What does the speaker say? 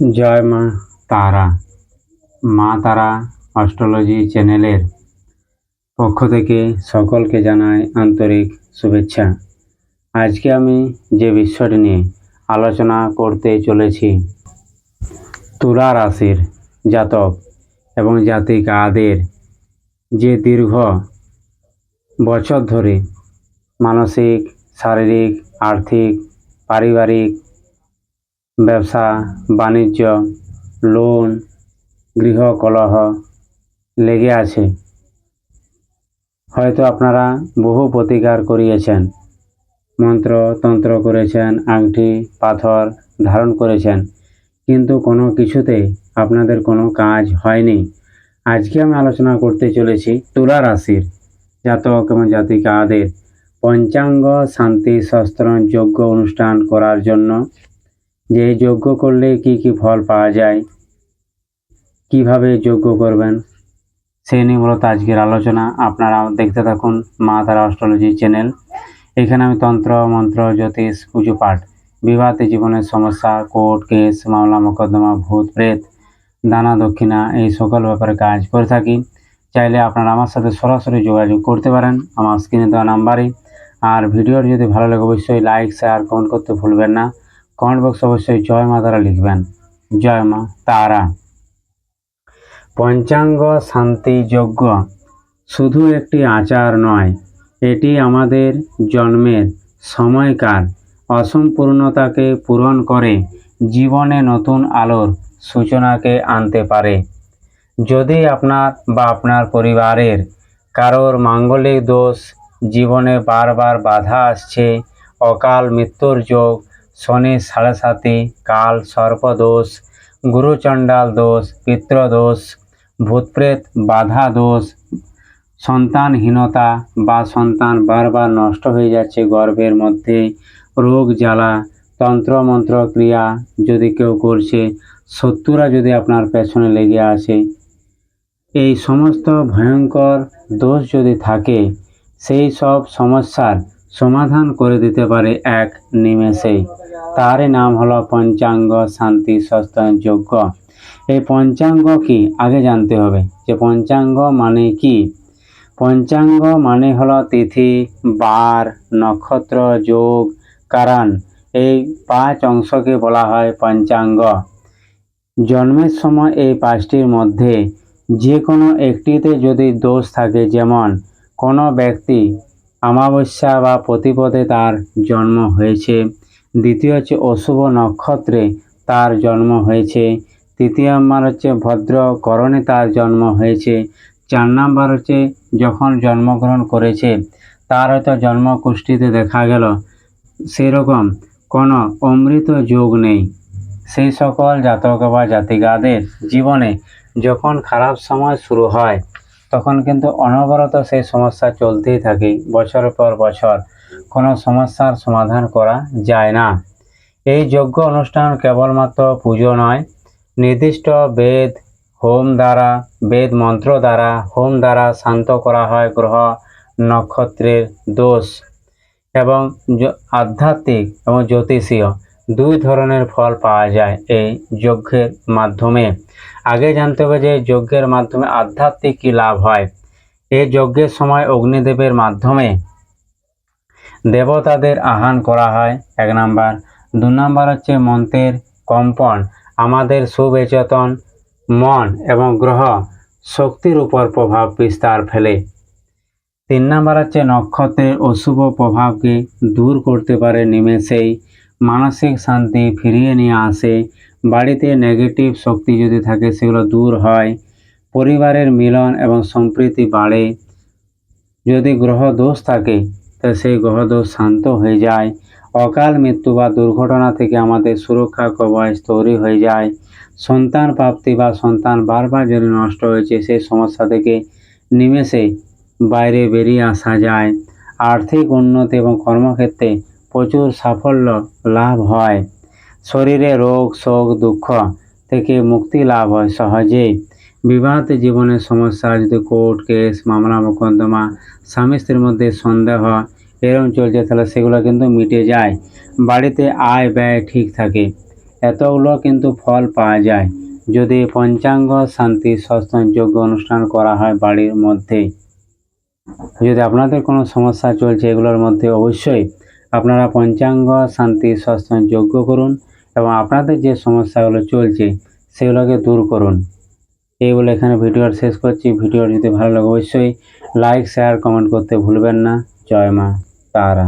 জয় মা তারা। মা তারা অস্ট্রোলজি চ্যানেলের পক্ষ থেকে সকলকে জানাই আন্তরিক শুভেচ্ছা। আজকে আমি যে বিষয়টি নিয়ে আলোচনা করতে চলেছি, তুলা রাশির জাতক এবং জাতিকাদের যে দীর্ঘ বছর ধরে মানসিক, শারীরিক, আর্থিক, পারিবারিক ব্যবসা, বাণিজ্য, লোন, গৃহকলহ লেগে আছে। হয়তো আপনারা বহু প্রতিকার করিয়েছেন। মন্ত্র, তন্ত্র করেছেন, আংটি, পাথর ধারণ করেছেন, কিন্তু কোনো কিছুতে আপনাদের কোনো কাজ হয়নি। আজকে আমি আলোচনা করতে চলেছি তুলা রাশির জাতক এবং জাতিকাদের পঞ্চাঙ্গ শান্তি শস্ত্র যোগ্য অনুষ্ঠান করার জন্য। যে যজ্ঞ করলে কি কি ফল পাওয়া যায়? কীভাবে যজ্ঞ করবেন? সেই নিয়ে মূলত আজকের আলোচনা। আপনারা দেখতে থাকুন মা তারা অস্ট্রোলজি চ্যানেল। এখানে আমি তন্ত্র, মন্ত্র, জ্যোতিষ, পুজো পাঠ, বিবাহিত জীবনের সমস্যা, কোর্ট কেস, মামলা, মোকদ্দমা, ভূত প্রেত, দানা, দক্ষিণা এই সকল ব্যাপারে কাজ করে থাকি। চাইলে আপনারা আমার সাথে সরাসরি যোগাযোগ করতে পারেন আমার স্ক্রিনে দেওয়া নাম্বারে। আর ভিডিওর যদি ভালো লাগে, অবশ্যই লাইক, শেয়ার, কমেন্ট করতে ভুলবেন না। কমেন্ট বক্স অবশ্যই জয় মা তারা লিখবেন। জয় মা তারা। পঞ্চাঙ্গ শান্তি যজ্ঞ শুধু একটি আচার নয়, এটি আমাদের জন্মের সময়কার অসম্পূর্ণতাকে পূরণ করে জীবনে নতুন আলোর সূচনাকে আনতে পারে। যদি আপনার বা আপনার পরিবারের কারোর মাঙ্গলিক দোষ জীবনে বারবার বাধা আসছে, অকাল মৃত্যুর যোগ শনি সাড়ে সাতি, কাল সর্পদোষ গুরুচণ্ডাল দোষ পিতৃদোষ ভূতপ্রেত বাধা দোষ, সন্তানহীনতা বা সন্তান বারবার নষ্ট হয়ে যাচ্ছে গর্ভের মধ্যে, রোগ জ্বালা, তন্ত্রমন্ত্র ক্রিয়া যদি কেউ করছে, শত্রুরা যদি আপনার পেছনে লেগে আসে। এই সমস্ত ভয়ঙ্কর দোষ যদি থাকে, সেই সব সমস্যার সমাধান করে দিতে পারে এক নিমেষেই তারই নাম হলো পঞ্চাঙ্গ শান্তি সস্তান যজ্ঞ। এই পঞ্চাঙ্গ কি? আগে জানতে হবে যে পঞ্চাঙ্গ মানে কি? পঞ্চাঙ্গ মানে হলো তিথি, বার, নক্ষত্র, যোগ, কারণ এই পাঁচ অংশকে বলা হয় পঞ্চাঙ্গ। জন্মের সময় এই পাঁচটির মধ্যে যে কোনো একটিতে যদি দোষ থাকে, যেমন কোনো ব্যক্তি অমাবস্যা বা প্রতিপদে তার জন্ম হয়েছে। দ্বিতীয় হচ্ছে অশুভ নক্ষত্রে তার জন্ম হয়েছে। তৃতীয় নাম্বার হচ্ছে ভদ্রকরণে তার জন্ম হয়েছে। চার নাম্বার হচ্ছে যখন জন্মগ্রহণ করেছে, তার হয়তো জন্মকুষ্ঠিতে দেখা গেল। সেরকম কোনো অমৃত যোগ নেই। সেই সকল জাতক বা জাতিকাদের জীবনে যখন খারাপ সময় শুরু হয় তখন কিন্তু অনবরত সেই সমস্যা চলতেই থাকে, বছরের পর বছর। কোনো সমস্যার সমাধান করা যায় না। এই যজ্ঞ অনুষ্ঠান কেবলমাত্র পুজো নয়, নির্দিষ্ট বেদ, হোম দ্বারা, বেদ মন্ত্র দ্বারা, হোম দ্বারা শান্ত করা হয় গ্রহ নক্ষত্রের দোষ এবং আধ্যাত্মিক এবং জ্যোতিষীয়। দুই ধরনের ফল পাওয়া যায় এই যজ্ঞের মাধ্যমে। আগে জানতে হবে যে যজ্ঞের মাধ্যমে আধ্যাত্মিক কী লাভ হয়। এই যজ্ঞের সময় অগ্নিদেবের মাধ্যমে দেবতাদের আহ্বান করা হয়। এক নাম্বার। দু নাম্বার হচ্ছে মন্ত্রের কম্পন। আমাদের সুবেচেতন মন এবং গ্রহ শক্তির উপর প্রভাব বিস্তার ফেলে। তিন নাম্বার হচ্ছে নক্ষত্রের অশুভ প্রভাবকে দূর করতে পারে নিমেষেই মানসিক শান্তি ফিরিয়ে নিয়ে আসে। বাড়িতে নেগেটিভ শক্তি যদি থাকে, সেগুলো দূর হয়। পরিবারের মিলন এবং সম্প্রীতি বাড়ে। যদি গ্রহ দোষ থাকে, তা সেই গ্রহ দোষ শান্ত হয়ে যায়। অকাল মৃত্যু বা দুর্ঘটনা থেকে আমাদের সুরক্ষা কবচ তৈরি হয়ে যায়। সন্তান প্রাপ্তি বা সন্তান বারবার যদি নষ্ট হয়েছে, সেই সমস্যা থেকে নিমেষে বাইরে বেরিয়ে আসা যায়। আর্থিক উন্নতি এবং কর্মক্ষেত্রে প্রচুর সাফল্য লাভ হয়। শরীরে রোগ, শোক, দুঃখ থেকে মুক্তি লাভ হয় সহজেই। বিবাহিত জীবনের সমস্যা, যদি কোর্ট কেস, মামলা, মোকদ্দমা, স্বামী স্ত্রীর মধ্যে সন্দেহ এরকম চলছে, তাহলে সেগুলো কিন্তু মিটে যায়। বাড়িতে আয় ব্যয় ঠিক থাকে। এতগুলো কিন্তু ফল পাওয়া যায়। যদি পঞ্চাঙ্গ শান্তি সৎসঙ্গ যোগ্য অনুষ্ঠান করা হয় বাড়ির মধ্যে। যদি আপনাদের কোনো সমস্যা চলছে এগুলোর মধ্যে অবশ্যই আপনারা পঞ্চাঙ্গ শান্তি, স্বাস্থ্য যোগ্য করুন এবং আপনাদের যে সমস্যাগুলো চলছে সেগুলোকে দূর করুন। এই বলে এখানে ভিডিওর শেষ করছি। ভিডিও যদি ভালো লাগে অবশ্যই লাইক শেয়ার কমেন্ট করতে ভুলবেন না। জয় মা তারা।